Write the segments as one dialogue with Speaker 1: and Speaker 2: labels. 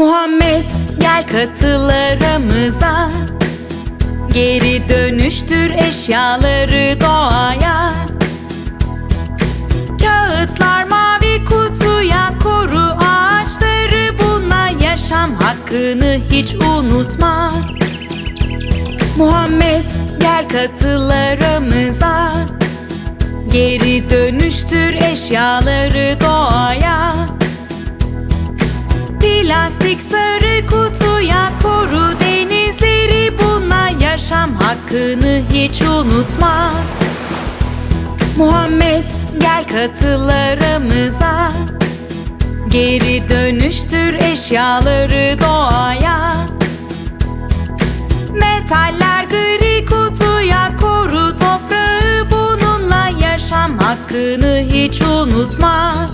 Speaker 1: Muhammed gel katıl aramıza Geri dönüştür eşyaları doğaya. Kağıtlar mavi kutuya koru ağaçları. Bununla yaşam hakkını hiç unutma. Muhammed gel katıl aramıza Geri dönüştür eşyaları doğaya Plastik sarı kutuya koru denizleri Bununla yaşam hakkını hiç unutma. Muhammed gel katıl aramıza Geri dönüştür eşyaları doğaya. Metaller gri kutuya koru toprağı Bununla yaşam hakkını hiç unutma.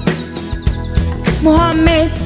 Speaker 1: Muhammed